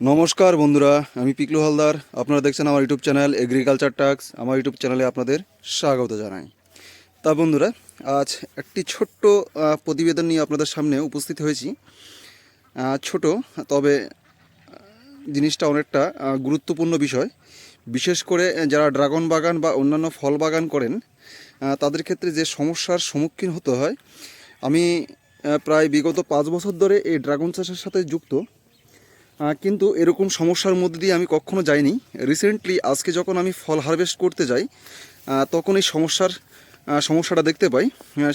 নমস্কার বন্ধুরা, আমি পিকলু হালদার। আপনারা দেখছেন আমার ইউটিউব চ্যানেল এগ্রিকালচার টাক্স আমার ইউটিউব চ্যানেলে আপনাদের স্বাগত জানাই। তা বন্ধুরা, আজ একটি ছোট্ট প্রতিবেদন নিয়ে আপনাদের সামনে উপস্থিত হয়েছি। ছোট, তবে জিনিসটা অনেকটা গুরুত্বপূর্ণ বিষয়। বিশেষ করে যারা ড্রাগন বাগান বা অন্যান্য ফল বাগান করেন তাদের ক্ষেত্রে যে সমস্যার সম্মুখীন হতে হয়, আমি প্রায় বিগত পাঁচ বছর ধরে এই ড্রাগন চাষের সাথে যুক্ত। কিন্তু এরকম সমস্যার মধ্যে দিয়ে আমি কখনো যাইনি। রিসেন্টলি আজকে যখন আমি ফল হারভেস্ট করতে যাই তখন এই সমস্যার সমস্যাটা দেখতে পাই।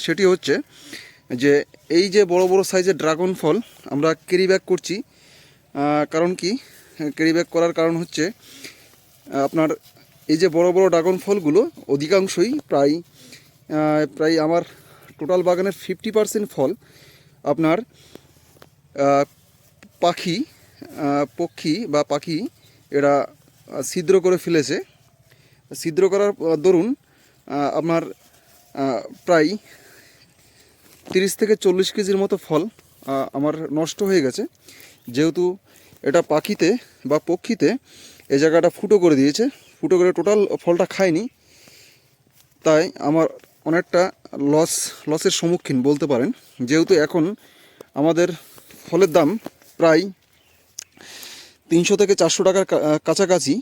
সেটি হচ্ছে যে এই যে বড় বড় সাইজের ড্রাগন ফল আমরা ক্যারি ব্যাক করছি কারণ কি? ক্যারি ব্যাক করার কারণ হচ্ছে আপনার এই যে বড় বড় ড্রাগন ফলগুলো অধিকাংশই প্রায় প্রায় আমার টোটাল বাগানের ফিফটি পার্সেন্ট ফল আপনার পাখি পক্ষী বা পাখি এরা ছিদ্র করে ফেলেছে। ছিদ্র করার দরুন আপনার প্রায় তিরিশ থেকে চল্লিশ কেজির মতো ফল আমার নষ্ট হয়ে গেছে। যেহেতু এটা পাখিতে বা পক্ষীতে এই জায়গাটা ফুটো করে দিয়েছে, ফুটো করে টোটাল ফলটা খায়নি। তাই আমার অনেকটা লস, লসের সম্মুখীন বলতে পারেন। যেহেতু এখন আমাদের ফলের দাম প্রায় তিনশো থেকে চারশো টাকার কাছাকাছি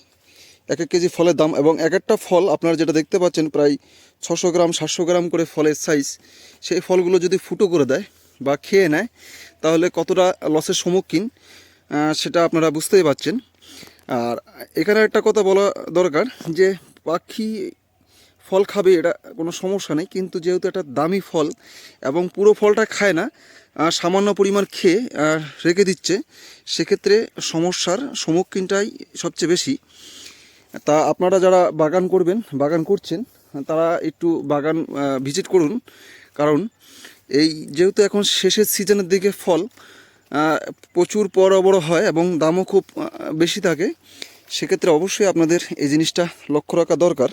এক এক কেজি ফলের দাম এবং এক একটা ফল আপনারা যেটা দেখতে পাচ্ছেন প্রায় ছশো গ্রাম, সাতশো গ্রাম করে ফলের সাইজ সেই ফলগুলো যদি ফুটো করে দেয় বা খেয়ে নেয়, তাহলে কতটা লসের সম্মুখীন সেটা আপনারা বুঝতেই পারছেন। আর এখানে একটা কথা বলা দরকার যে পাখি ফল খাবে এটা কোনো সমস্যা নেই, কিন্তু যেহেতু একটা দামি ফল এবং পুরো ফলটা খায় না সামান্য পরিমাণ খেয়ে রেখে দিচ্ছে। সেক্ষেত্রে সমস্যার সম্মুখীনটাই সবচেয়ে বেশি। তা আপনারা যারা বাগান করবেন, বাগান করছেন, তারা একটু বাগান ভিজিট করুন। কারণ এই যেহেতু এখন শেষের সিজনের দিকে ফল প্রচুর বড় বড় হয় এবং দামও খুব বেশি থাকে, সেক্ষেত্রে অবশ্যই আপনাদের এই জিনিসটা লক্ষ্য রাখা দরকার।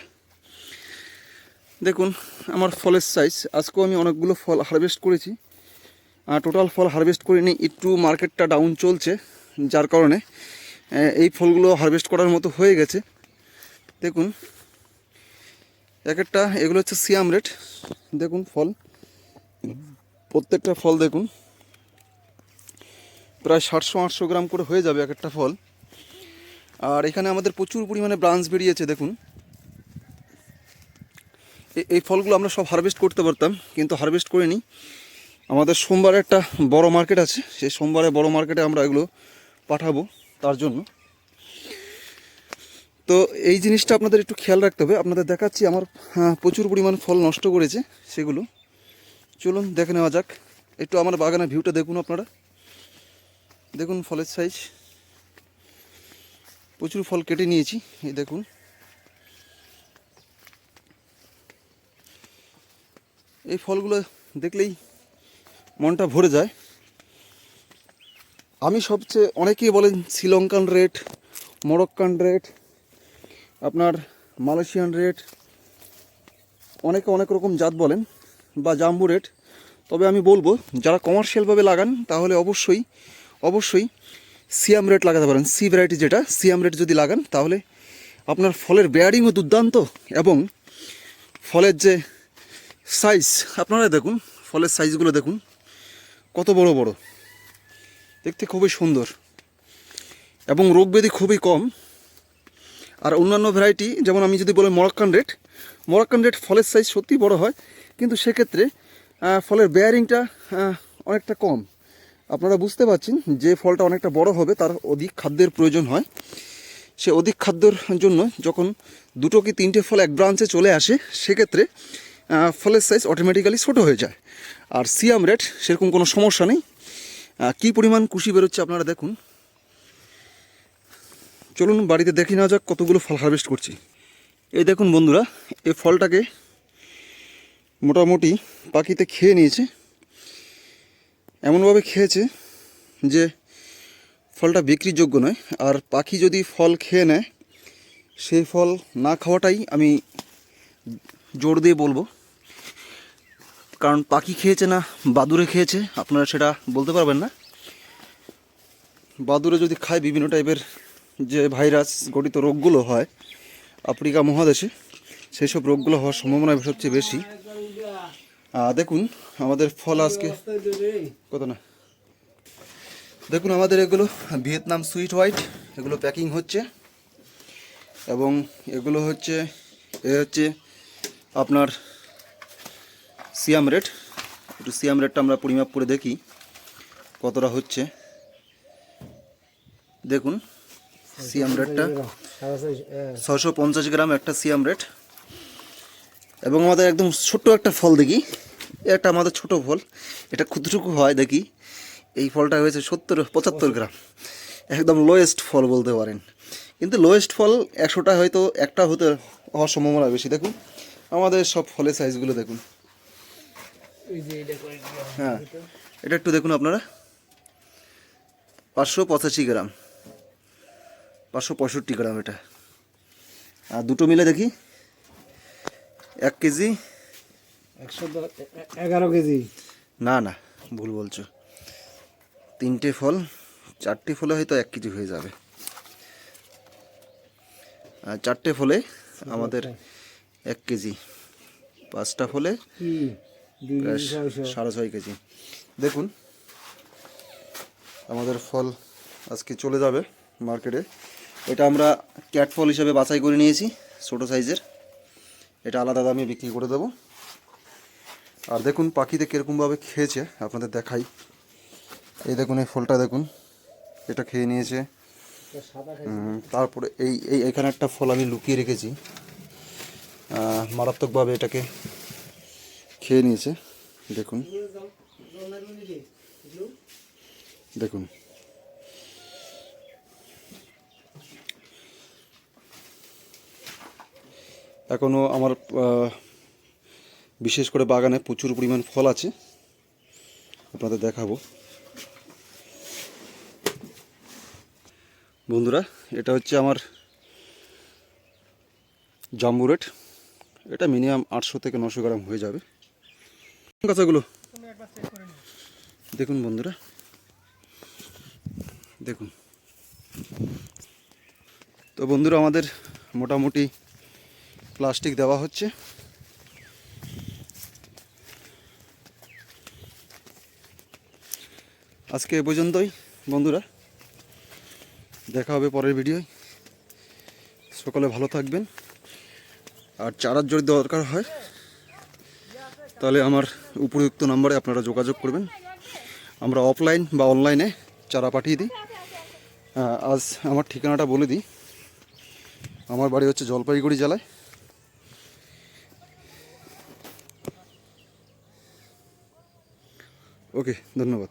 দেখুন, আমার ফলের সাইজ আজকেও আমি অনেকগুলো ফল হারভেস্ট করেছি। টোটাল ফল হারভেস্ট করিনি, একটু মার্কেটটা ডাউন চলছে, যার কারণে এই ফলগুলো হারভেস্ট করার মতো হয়ে গেছে। দেখুন, এক একটা, এগুলো হচ্ছে সিয়াম রেট। দেখুন ফল, প্রত্যেকটা ফল দেখুন, প্রায় সাতশো আটশো গ্রাম করে হয়ে যাবে এক একটা ফল। আর এখানে আমাদের প্রচুর পরিমাণে ব্রাঞ্চ বেরিয়েছে, দেখুন। এই ফলগুলো আমরা সব হারভেস্ট করতে পারতাম, কিন্তু হারভেস্ট করিনি। আমাদের সোমবারে একটা বড় মার্কেট আছে। সেই সোমবারে বড় মার্কেটে আমরা এগুলো পাঠাবো তার জন্য। তো এই জিনিসটা আপনাদের একটু খেয়াল রাখতে হবে। আপনাদের দেখাচ্ছি আমার হ্যাঁ, প্রচুর পরিমাণ ফল নষ্ট করেছে সেগুলো। চলুন দেখে নেওয়া যাক। একটু আমার বাগানের ভিউটা দেখুন আপনারা। দেখুন ফলের সাইজ প্রচুর ফল কেটে নিয়েছি এই দেখুন। এই ফলগুলো দেখলেই মনটা ভরে যায়। আমি সবচেয়ে অনেকেই বলেন শ্রীলঙ্কান রেট, মরক্কান রেট, আপনার মালয়েশিয়ান রেট, অনেকে অনেক রকম জাত বলেন বা জাম্বু রেট। তবে আমি বলব, যারা কমার্শিয়ালভাবে লাগান, তাহলে অবশ্যই অবশ্যই সিয়াম রেট লাগাতে পারেন। সি ভ্যারাইটি যেটা, সিয়াম রেট যদি লাগান, তাহলে আপনার ফলের বেয়ারিংও দুর্দান্ত এবং ফলের যে সাইজ আপনারা দেখুন, ফলের সাইজগুলো দেখুন। কত বড় বড়। দেখতে খুবই সুন্দর। এবং রোগ ব্যাধি খুবই কম। আর অন্যান্য ভ্যারাইটি যেমন আমি যদি বলি মরক্কান রেট মরক্কান রেট ফলের সাইজ সত্যি বড় হয়, কিন্তু সেক্ষেত্রে ফলের বেয়ারিংটা অনেকটা কম। আপনারা বুঝতে পারছেন যে ফলটা অনেকটা বড় হবে, তার অধিক খাদ্যের প্রয়োজন হয়। সে অধিক খাদ্যর জন্য যখন দুটো কি তিনটে ফল এক ব্রাঞ্চে চলে আসে, সেক্ষেত্রে ফলের সাইজ অটোমেটিক্যালি ছোটো হয়ে যায়। আর সিয়াম রেট সেরকম কোনো সমস্যা নেই। কী পরিমাণ কুশি বেরোচ্ছে আপনারা দেখুন। চলুন বাড়িতে দেখে নেওয়া যাক কতগুলো ফল হারভেস্ট করছি। এই দেখুন বন্ধুরা, এই ফলটাকে মোটামুটি পাখিতে খেয়ে নিয়েছে। এমনভাবে খেয়েছে যে ফলটা বিক্রির যোগ্য নয়। আর পাখি যদি ফল খেয়ে নেয়, সেই ফল না খাওয়াটাই আমি জোর দিয়ে বলব। কারণ পাখি খেয়েছে না বাদুরে খেয়েছে, আপনারা সেটা বলতে পারবেন না। বাদুরে যদি খায় বিভিন্ন টাইপের যে ভাইরাস গঠিত রোগগুলো হয়, আফ্রিকা মহাদেশে সেই সব রোগগুলো হওয়ার সম্ভাবনা সবচেয়ে বেশি। দেখুন, আমাদের ফল আজকে কত না? দেখুন, আমাদের এগুলো ভিয়েতনাম সুইট হোয়াইট, এগুলো প্যাকিং হচ্ছে। এবং এগুলো হচ্ছে, এ হচ্ছে আপনার সিয়াম রেট, একটু সিয়াম রেটটা আমরা পরিমাপ করে দেখি কতটা হচ্ছে। দেখুন, সিয়াম রেটটা ছশো পঞ্চাশ গ্রাম একটা সিয়াম রেট। এবং আমাদের একদম ছোট্ট একটা ফল দেখি এ একটা আমাদের ছোট ফল, এটা ক্ষুদ্রটুকু হয় দেখি, এই ফলটা হয়েছে সত্তর, পঁচাত্তর গ্রাম। একদম লোয়েস্ট ফল বলতে পারেন। কিন্তু লোয়েস্ট ফল একশোটা হয়তো একটা হতে হওয়ার সম্ভাবনা বেশি, দেখুন। আমাদের সব ফলের সাইজগুলো দেখুন। হ্যাঁ। এটা। একটু দেখুন আপনারা। পাঁচশো পঁচাশি গ্রাম। পাঁচশো পঁয়ষট্টি গ্রাম এটা। আর দুটো মিলে দেখি। এক কেজি। একশো এগারো কেজি। না না ভুল বলছো। তিনটে ফল চারটে ফলে হয়তো এক কেজি হয়ে যাবে। আর চারটে ফলে আমাদের এক কেজি। পাঁচটা ছয়শো সাড়ে ছয়। কেজি। দেখুন আমাদের ফল আজকে চলে যাবে মার্কেটে। এটা আমরা ক্যাট ফল হিসেবে বাছাই করে নিয়েছি ছোটো সাইজের। এটা আলাদা দামে বিক্রি করে দেবো। আর দেখুন পাখিতে কীরকমভাবে খেয়েছে আপনাদের দেখাই। এই দেখুন এই ফলটা দেখুন এটা খেয়ে নিয়েছে। তারপরে এই এই এখানে একটা ফল আমি লুকিয়ে রেখেছি। মারাত্মকভাবে এটাকে খেয়ে নিয়েছে। দেখুন। দেখুন। এখনও আমার বিশেষ করে বাগানে প্রচুর পরিমাণ ফল আছে। আপনাদের দেখাবো। বন্ধুরা, এটা হচ্ছে আমার জাম্বু রেট এটা মিনিমাম আটশো থেকে নশো গ্রাম হয়ে যাবে। কাঁচাগুলো দেখুন বন্ধুরা। দেখুন। তো বন্ধুরা, আমাদের মোটামুটি প্লাস্টিক দেওয়া হচ্ছে। আজকে এ পর্যন্তই বন্ধুরা। দেখা হবে পরের ভিডিওয়। সকলে ভালো থাকবেন। আর চারার যদি দরকার হয়। তাহলে আমার উপযুক্ত নাম্বারে আপনারা যোগাযোগ করবেন। আমরা অফলাইন বা অনলাইনে চারা পাঠিয়ে দিই। আজ আমার ঠিকানাটা বলে দিই। আমার বাড়ি হচ্ছে জলপাইগুড়ি জেলায়। ওকে, ধন্যবাদ।